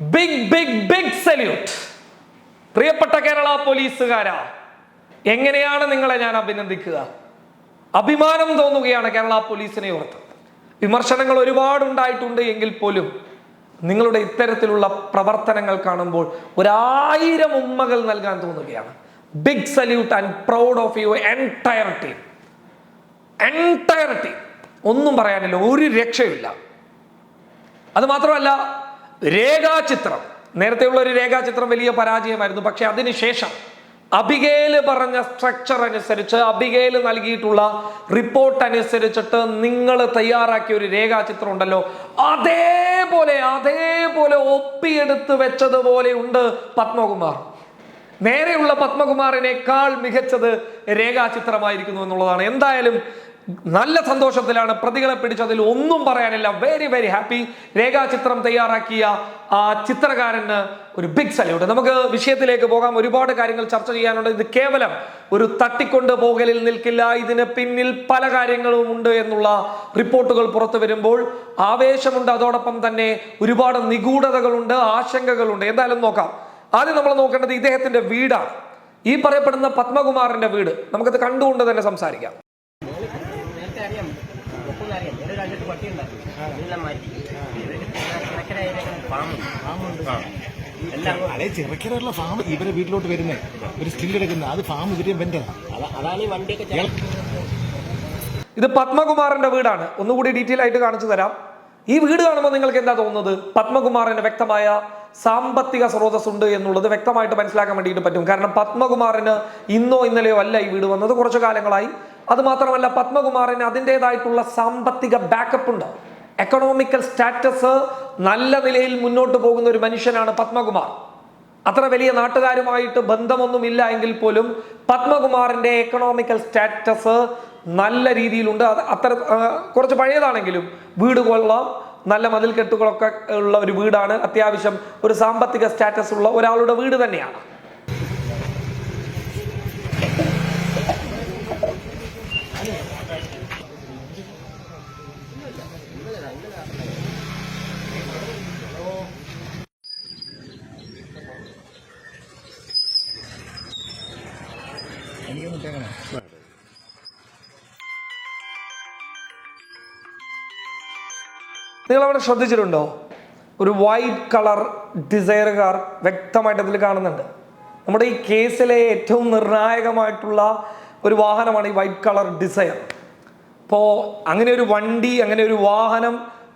Big big big salute പ്രിയപ്പെട്ട കേരള പോലീസുകാരാ എങ്ങനെയാണ് നിങ്ങളെ ഞാൻ അഭിനന്ദിക്കുക? അഭിമാനം തോന്നുകയാണ് കേരള പോലീസിനെ ഓർത്ത്. വിമർശനങ്ങൾ ഒരുപാട് ഉണ്ടായിട്ടുണ്ട് എങ്കിൽ പോലും നിങ്ങളുടെ ഇത്തരത്തിലുള്ള പ്രവർത്തനങ്ങൾ കാണുമ്പോൾ ഒരായിരം ഉമ്മകൾ നൽകാൻ തോന്നുകയാണ്. Big salute and proud of you entire team entire team ഒന്നും പറയാനില്ല ഒരു രക്ഷയില്ല അത് മാത്രമല്ല രേഖാചിത്രം. നേരത്തെയുള്ള ഒരു രേഖാചിത്രം വലിയ പരാജയമായിരുന്നു. പക്ഷെ അതിനുശേഷം അബിഗേൽ പറഞ്ഞ സ്ട്രക്ചർ അനുസരിച്ച് അബിഗേൽ നൽകിയിട്ടുള്ള റിപ്പോർട്ട് അനുസരിച്ചിട്ട് നിങ്ങൾ തയ്യാറാക്കിയ ഒരു രേഖാചിത്രം ഉണ്ടല്ലോ. അതേപോലെ അതേപോലെ ഒപ്പിയെടുത്ത് വെച്ചതുപോലെ ഉണ്ട് പത്മകുമാർ. നേരെയുള്ള പത്മകുമാറിനേക്കാൾ മികച്ചത് രേഖാചിത്രമായിരിക്കുന്നു എന്നുള്ളതാണ്. എന്തായാലും നല്ല സന്തോഷത്തിലാണ് പ്രതികളെ പിടിച്ചതിൽ ഒന്നും പറയാനില്ല. വെരി വെരി ഹാപ്പി രേഖാചിത്രം തയ്യാറാക്കിയ ആ ചിത്രകാരന് ഒരു ബിഗ് സല്യൂട്ട് നമുക്ക് വിഷയത്തിലേക്ക് പോകാം. ഒരുപാട് കാര്യങ്ങൾ ചർച്ച ചെയ്യാനുണ്ട്. ഇത് കേവലം ഒരു തട്ടിക്കൊണ്ട് പോകലിൽ നിൽക്കില്ല. ഇതിന് പിന്നിൽ പല കാര്യങ്ങളും ഉണ്ട് എന്നുള്ള റിപ്പോർട്ടുകൾ പുറത്തു വരുമ്പോൾ ആവേശമുണ്ട്. അതോടൊപ്പം തന്നെ ഒരുപാട് നിഗൂഢതകളുണ്ട് ആശങ്കകളുണ്ട്. എന്തായാലും നോക്കാം. ആദ്യം നമ്മൾ നോക്കേണ്ടത് ഇദ്ദേഹത്തിന്റെ വീടാണ്. ഈ പറയപ്പെടുന്ന പത്മകുമാറിന്റെ വീട്. നമുക്കത് കണ്ടുകൊണ്ട് തന്നെ സംസാരിക്കാം നേരത്തെ അറിയാം ഒപ്പം അറിയാം വേറെ രാജ്യത്ത് പട്ടി ഉണ്ടായിരുന്നു എല്ലാം മാറ്റി അതെ ചിറക്കരയുള്ള ഫാം ഇവരെ വീട്ടിലോട്ട് വരുന്നേ. ഒരു സ്റ്റിൽ എടുക്കുന്ന അത് ഫാം ഇവരെ വെന്ററാ അതാണ് ഈ വണ്ടിയൊക്കെ ഇത് പത്മകുമാറിന്റെ വീടാണ്. ഒന്നുകൂടി ഡീറ്റെയിൽ ആയിട്ട് കാണിച്ചു തരാം. ഈ വീട് കാണുമ്പോൾ നിങ്ങൾക്ക് എന്താ തോന്നുന്നത്? പത്മകുമാറിന്റെ വ്യക്തമായ സാമ്പത്തിക സ്രോതസ് ഉണ്ട് എന്നുള്ളത് വ്യക്തമായിട്ട് മനസ്സിലാക്കാൻ വേണ്ടിയിട്ട് പറ്റും. കാരണം പത്മകുമാറിന് ഇന്നോ ഇന്നലെയോ അല്ല ഈ വീട് വന്നത് കുറച്ചു കാലങ്ങളായി. അത് മാത്രമല്ല പത്മകുമാറിന് അതിന്റെതായിട്ടുള്ള സാമ്പത്തിക ബാക്കപ്പ് ഉണ്ട്. എക്കണോമിക്കൽ സ്റ്റാറ്റസ് നല്ല നിലയിൽ മുന്നോട്ട് പോകുന്ന ഒരു മനുഷ്യനാണ് പത്മകുമാർ. അത്ര വലിയ നാട്ടുകാരുമായിട്ട് ബന്ധമൊന്നുമില്ല എങ്കിൽ പോലും പത്മകുമാറിന്റെ എക്കണോമിക്കൽ സ്റ്റാറ്റസ് നല്ല രീതിയിലുണ്ട്. അത് അത്ര കുറച്ച് പഴയതാണെങ്കിലും വീട് കൊള്ളാം. നല്ല മതിൽ കെട്ടുകളൊക്കെ ഉള്ള ഒരു വീടാണ്. അത്യാവശ്യം ഒരു സാമ്പത്തിക സ്റ്റാറ്റസ് ഉള്ള ഒരാളുടെ വീട് തന്നെയാണ്. നിങ്ങൾ അവിടെ ശ്രദ്ധിച്ചിട്ടുണ്ടോ? ഒരു വൈറ്റ് കളർ ഡിസൈർ വ്യക്തമായിട്ട് അതിൽ കാണുന്നുണ്ട്. നമ്മുടെ ഈ കേസിലെ ഏറ്റവും നിർണായകമായിട്ടുള്ള ഒരു വാഹനമാണ് ഈ വൈറ്റ് കളർ ഡിസൈർ അപ്പോൾ അങ്ങനെ ഒരു വണ്ടി അങ്ങനെ ഒരു വാഹനം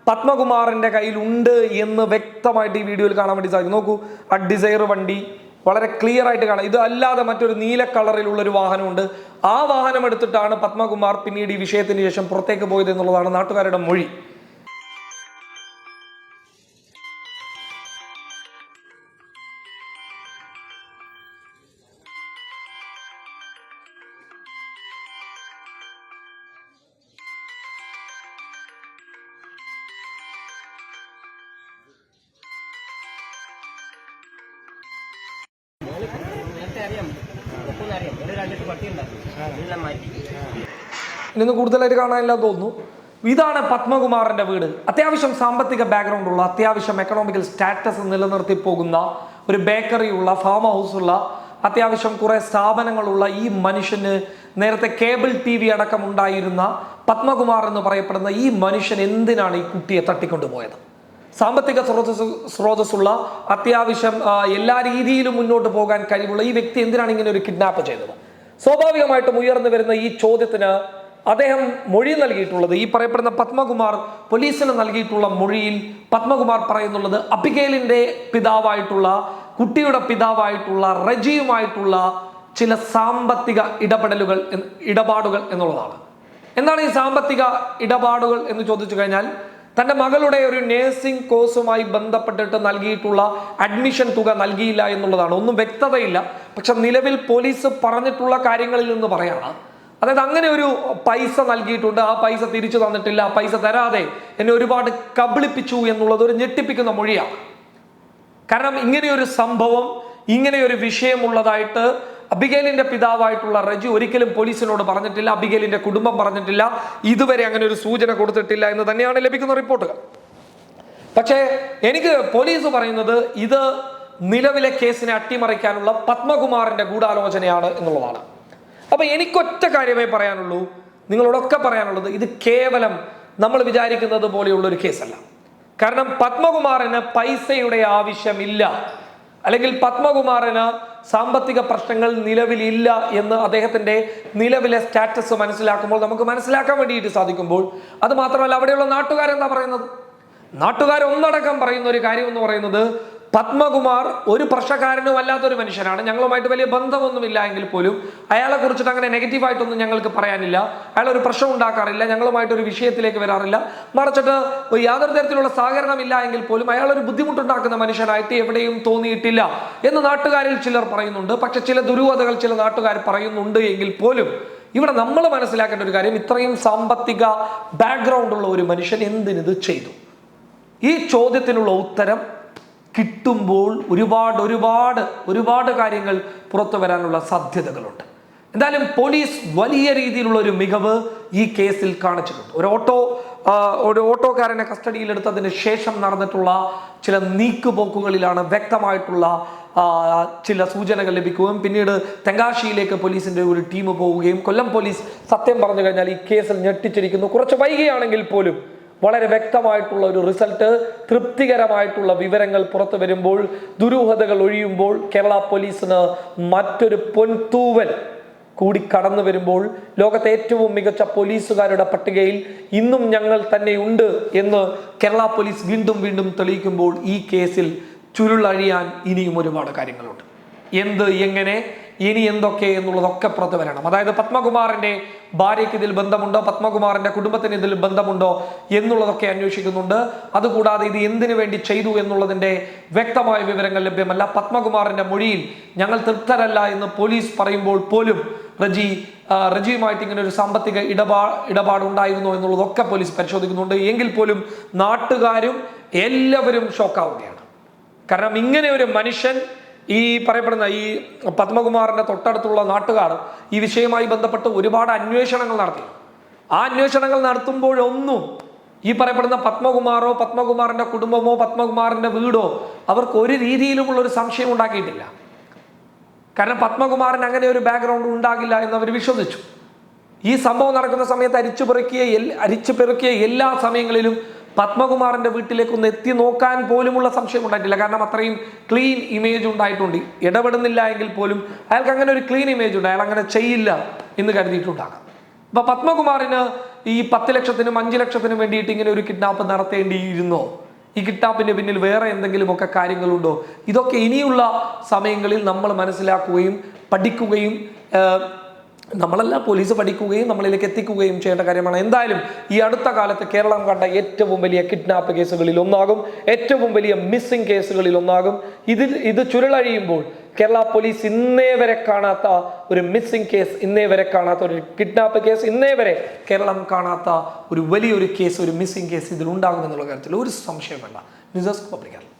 പത്മകുമാറിന്റെ കയ്യിലുണ്ട് എന്ന് വ്യക്തമായിട്ട് ഈ വീഡിയോയിൽ കാണാൻ വേണ്ടി സാധിക്കും. നോക്കൂ ആ ഡിസൈർ വണ്ടി വളരെ ക്ലിയർ ആയിട്ട് കാണാം. ഇത് അല്ലാതെ മറ്റൊരു നീല കളറിലുള്ള ഒരു വാഹനമുണ്ട്. ആ വാഹനം എടുത്തിട്ടാണ് പത്മകുമാർ പിന്നീട് ഈ വിഷയത്തിന് ശേഷം പുറത്തേക്ക് പോയത് എന്നുള്ളതാണ് നാട്ടുകാരുടെ മൊഴി. അറിയാം ഇന്ന് കൂടുതലായിട്ട് കാണാനില്ല തോന്നുന്നു. ഇതാണ് പത്മകുമാറിന്റെ വീട്. അത്യാവശ്യം സാമ്പത്തിക ബാക്ക്ഗ്രൗണ്ട് ഉള്ള അത്യാവശ്യം എക്കണോമിക്കൽ സ്റ്റാറ്റസ് നിലനിർത്തി പോകുന്ന ഒരു ബേക്കറി ഉള്ള ഫാം ഹൗസ് ഉള്ള അത്യാവശ്യം കുറെ സ്ഥാപനങ്ങളുള്ള ഈ മനുഷ്യന് നേരത്തെ കേബിൾ ടി വി അടക്കം ഉണ്ടായിരുന്ന പത്മകുമാർ എന്ന് പറയപ്പെടുന്ന ഈ മനുഷ്യൻ എന്തിനാണ് ഈ കുട്ടിയെ തട്ടിക്കൊണ്ടുപോയത്? സാമ്പത്തിക സ്രോതസ് സ്രോതസ്സുള്ള അത്യാവശ്യം എല്ലാ രീതിയിലും മുന്നോട്ട് പോകാൻ കഴിവുള്ള ഈ വ്യക്തി എന്തിനാണ് ഇങ്ങനെ ഒരു കിഡ്നാപ്പ് ചെയ്തത്? സ്വാഭാവികമായിട്ടും ഉയർന്നു വരുന്ന ഈ ചോദ്യത്തിന് അദ്ദേഹം മൊഴി നൽകിയിട്ടുള്ളത് ഈ പറയപ്പെടുന്ന പത്മകുമാർ പോലീസിന് നൽകിയിട്ടുള്ള മൊഴിയിൽ പത്മകുമാർ പറയുന്നുള്ളത് അബിഗേലിന്റെ പിതാവായിട്ടുള്ള കുട്ടിയുടെ പിതാവായിട്ടുള്ള റജിയുമായിട്ടുള്ള ചില സാമ്പത്തിക ഇടപെടലുകൾ ഇടപാടുകൾ എന്നുള്ളതാണ്. എന്താണ് ഈ സാമ്പത്തിക ഇടപാടുകൾ എന്ന് ചോദിച്ചു കഴിഞ്ഞാൽ തന്റെ മകളുടെ ഒരു നേഴ്സിംഗ് കോഴ്സുമായി ബന്ധപ്പെട്ടിട്ട് നൽകിയിട്ടുള്ള അഡ്മിഷൻ തുക നൽകിയില്ല എന്നുള്ളതാണ്. ഒന്നും വ്യക്തതയില്ല. പക്ഷെ നിലവിൽ പോലീസ് പറഞ്ഞിട്ടുള്ള കാര്യങ്ങളിൽ നിന്ന് പറയാണ്. അതായത് അങ്ങനെ ഒരു പൈസ നൽകിയിട്ടുണ്ട്. ആ പൈസ തിരിച്ചു തന്നിട്ടില്ല. ആ പൈസ തരാതെ എന്നെ ഒരുപാട് കബളിപ്പിച്ചു എന്നുള്ളത് ഒരു ഞെട്ടിപ്പിക്കുന്ന മൊഴിയാണ്. കാരണം ഇങ്ങനെയൊരു സംഭവം ഇങ്ങനെയൊരു വിഷയമുള്ളതായിട്ട് അബിഗേലിന്റെ പിതാവായിട്ടുള്ള റജു ഒരിക്കലും പോലീസിനോട് പറഞ്ഞിട്ടില്ല അബിഗേലിന്റെ കുടുംബം പറഞ്ഞിട്ടില്ല ഇതുവരെ അങ്ങനെ ഒരു സൂചന കൊടുത്തിട്ടില്ല എന്ന് തന്നെയാണ് ലഭിക്കുന്ന റിപ്പോർട്ടുകൾ. പക്ഷേ എനിക്ക് പോലീസ് പറയുന്നത് ഇത് നിലവിലെ കേസിനെ അട്ടിമറിക്കാനുള്ള പത്മകുമാറിന്റെ ഗൂഢാലോചനയാണ് എന്നുള്ളതാണ്. അപ്പൊ എനിക്കൊറ്റ കാര്യമേ പറയാനുള്ളൂ. നിങ്ങളോടൊക്കെ പറയാനുള്ളത് ഇത് കേവലം നമ്മൾ വിചാരിക്കുന്നത് പോലെയുള്ള ഒരു കേസല്ല. കാരണം പത്മകുമാറിന് പൈസയുടെ ആവശ്യമില്ല. അല്ലെങ്കിൽ പത്മകുമാറിന് സാമ്പത്തിക പ്രശ്നങ്ങൾ നിലവിലില്ല എന്ന് അദ്ദേഹത്തിന്റെ നിലവിലെ സ്റ്റാറ്റസ് മനസ്സിലാക്കുമ്പോൾ നമുക്ക് മനസ്സിലാക്കാൻ വേണ്ടിയിട്ട് സാധിക്കുമ്പോൾ അത് മാത്രമല്ല അവിടെയുള്ള നാട്ടുകാരെന്താ പറയുന്നത്? നാട്ടുകാരൊന്നടക്കം പറയുന്ന ഒരു കാര്യം എന്ന് പറയുന്നത് പത്മകുമാർ ഒരു പ്രശ്നക്കാരനും അല്ലാത്തൊരു മനുഷ്യനാണ്. ഞങ്ങളുമായിട്ട് വലിയ ബന്ധമൊന്നുമില്ല എങ്കിൽ പോലും അയാളെ കുറിച്ചിട്ട് അങ്ങനെ നെഗറ്റീവായിട്ടൊന്നും ഞങ്ങൾക്ക് പറയാനില്ല. അയാൾ ഒരു പ്രശ്നം ഉണ്ടാക്കാറില്ല. ഞങ്ങളുമായിട്ട് ഒരു വിഷയത്തിലേക്ക് വരാറില്ല. മറിച്ചിട്ട് യാതൊരു തരത്തിലുള്ള സഹകരണമില്ല എങ്കിൽ പോലും അയാൾ ഒരു ബുദ്ധിമുട്ടുണ്ടാക്കുന്ന മനുഷ്യനായിട്ട് എവിടെയും തോന്നിയിട്ടില്ല എന്ന് നാട്ടുകാരിൽ ചിലർ പറയുന്നുണ്ട്. പക്ഷെ ചില ദുരൂഹതകൾ ചില നാട്ടുകാർ പറയുന്നുണ്ട് എങ്കിൽ പോലും ഇവിടെ നമ്മൾ മനസ്സിലാക്കേണ്ട ഒരു കാര്യം ഇത്രയും സാമ്പത്തിക ബാക്ക്ഗ്രൗണ്ട് ഉള്ള ഒരു മനുഷ്യൻ എന്തിനിത് ചെയ്തു? ഈ ചോദ്യത്തിനുള്ള ഉത്തരം കിട്ടുമ്പോൾ ഒരുപാട് ഒരുപാട് ഒരുപാട് കാര്യങ്ങൾ പുറത്തു വരാനുള്ള സാധ്യതകളുണ്ട്. എന്തായാലും പോലീസ് വലിയ രീതിയിലുള്ള ഒരു മികവ് ഈ കേസിൽ കാണിച്ചിട്ടുണ്ട്. ഒരു ഓട്ടോ ഒരു ഓട്ടോക്കാരനെ കസ്റ്റഡിയിലെടുത്തതിന് ശേഷം നടന്നിട്ടുള്ള ചില നീക്കുപോക്കുകളിലാണ് വ്യക്തമായിട്ടുള്ള ചില സൂചനകൾ ലഭിക്കുകയും പിന്നീട് തെങ്കാശിയിലേക്ക് പോലീസിന്റെ ഒരു ടീം പോവുകയും കൊല്ലം പോലീസ് സത്യം പറഞ്ഞു കഴിഞ്ഞാൽ ഈ കേസിൽ ഞെട്ടിച്ചിരിക്കുന്നു. കുറച്ച് വൈകിയാണെങ്കിൽ പോലും വളരെ വ്യക്തമായിട്ടുള്ള ഒരു റിസൾട്ട് തൃപ്തികരമായിട്ടുള്ള വിവരങ്ങൾ പുറത്തു വരുമ്പോൾ ദുരൂഹതകൾ ഒഴിയുമ്പോൾ കേരള പോലീസിന് മറ്റൊരു പൊൻതൂവൽ കൂടി കടന്നു വരുമ്പോൾ ലോകത്തെ ഏറ്റവും മികച്ച പോലീസുകാരുടെ പട്ടികയിൽ ഇന്നും ഞങ്ങൾ തന്നെയുണ്ട് എന്ന് കേരള പോലീസ് വീണ്ടും വീണ്ടും തെളിയിക്കുമ്പോൾ ഈ കേസിൽ ചുരുളഴിയാൻ ഇനിയും ഒരുപാട് കാര്യങ്ങളുണ്ട്. എന്ത് എങ്ങനെ? ഇനി എന്തൊക്കെ എന്നുള്ളതൊക്കെ പുറത്തു വരണം. അതായത് പത്മകുമാറിന്റെ ഭാര്യയ്ക്ക് ഇതിൽ ബന്ധമുണ്ടോ? പത്മകുമാറിന്റെ കുടുംബത്തിന് ഇതിൽ ബന്ധമുണ്ടോ? എന്നുള്ളതൊക്കെ അന്വേഷിക്കുന്നുണ്ട്. അതുകൂടാതെ ഇത് എന്തിനു വേണ്ടി ചെയ്തു എന്നുള്ളതിന്റെ വ്യക്തമായ വിവരങ്ങൾ ലഭ്യമല്ല. പത്മകുമാറിന്റെ മൊഴിയിൽ ഞങ്ങൾ തൃപ്തരല്ല എന്ന് പോലീസ് പറയുമ്പോൾ പോലും റജി റജിയുമായിട്ട് ഇങ്ങനെ ഒരു സാമ്പത്തിക ഇടപാ ഇടപാടുണ്ടായിരുന്നോ എന്നുള്ളതൊക്കെ പോലീസ് പരിശോധിക്കുന്നുണ്ട്. എങ്കിൽ പോലും നാട്ടുകാരും എല്ലാവരും ഷോക്കാവുകയാണ്. കാരണം ഇങ്ങനെ ഒരു മനുഷ്യൻ ഈ പറയപ്പെടുന്ന ഈ പത്മകുമാറിന്റെ തൊട്ടടുത്തുള്ള നാട്ടുകാർ ഈ വിഷയവുമായി ബന്ധപ്പെട്ട് ഒരുപാട് അന്വേഷണങ്ങൾ നടത്തി. ആ അന്വേഷണങ്ങൾ നടത്തുമ്പോഴൊന്നും ഈ പറയപ്പെടുന്ന പത്മകുമാറോ പത്മകുമാറിന്റെ കുടുംബമോ പത്മകുമാറിന്റെ വീടോ അവർക്ക് ഒരു രീതിയിലുമുള്ള ഒരു സംശയം ഉണ്ടാക്കിയിട്ടില്ല. കാരണം പത്മകുമാറിന് അങ്ങനെ ഒരു ബാക്ക്ഗ്രൗണ്ട് ഉണ്ടാകില്ല എന്ന് അവർ വിശ്വസിച്ചു. ഈ സംഭവം നടക്കുന്ന സമയത്ത് അരിച്ചു പെറുക്കിയ അരിച്ചു പെറുക്കിയ എല്ലാ സമയങ്ങളിലും പത്മകുമാറിന്റെ വീട്ടിലേക്കൊന്ന് എത്തി നോക്കാൻ പോലുമുള്ള സംശയം ഉണ്ടായിട്ടില്ല. കാരണം അത്രയും ക്ലീൻ ഇമേജ് ഉണ്ടായിട്ടുണ്ട്. ഇടപെടുന്നില്ല എങ്കിൽ പോലും അയാൾക്ക് അങ്ങനെ ഒരു ക്ലീൻ ഇമേജ് ഉണ്ട്. അയാൾ അങ്ങനെ ചെയ്യില്ല എന്ന് കരുതിയിട്ടുണ്ടാകാം. അപ്പൊ പത്മകുമാറിന് ഈ പത്ത് ലക്ഷത്തിനും അഞ്ച് ലക്ഷത്തിനും വേണ്ടിയിട്ട് ഇങ്ങനെ ഒരു കിഡ്നാപ്പ് നടത്തേണ്ടിയിരുന്നോ? ഈ കിഡ്നാപ്പിന്റെ പിന്നിൽ വേറെ എന്തെങ്കിലുമൊക്കെ കാര്യങ്ങളുണ്ടോ? ഇതൊക്കെ ഇനിയുള്ള സമയങ്ങളിൽ നമ്മൾ മനസ്സിലാക്കുകയും പഠിക്കുകയും നമ്മളല്ല പോലീസ് പഠിക്കുകയും നമ്മളിലേക്ക് എത്തിക്കുകയും ചെയ്യേണ്ട കാര്യമാണ്. എന്തായാലും ഈ അടുത്ത കാലത്ത് കേരളം കണ്ട ഏറ്റവും വലിയ കിഡ്നാപ്പ് കേസുകളിൽ ഒന്നാകും. ഏറ്റവും വലിയ മിസ്സിംഗ് കേസുകളിൽ ഒന്നാകും. ഇതിൽ ഇത് ചുരുളഴിയുമ്പോൾ കേരള പോലീസ് ഇന്നേ വരെ കാണാത്ത ഒരു മിസ്സിംഗ് കേസ് ഇന്നേ വരെ കാണാത്ത ഒരു കിഡ്നാപ്പ് കേസ് ഇന്നേ വരെ കേരളം കാണാത്ത ഒരു വലിയൊരു കേസ് ഒരു മിസ്സിംഗ് കേസ് ഇതിൽ ഉണ്ടാകുമെന്നുള്ള കാര്യത്തിൽ ഒരു സംശയം വേണ്ട. News desk public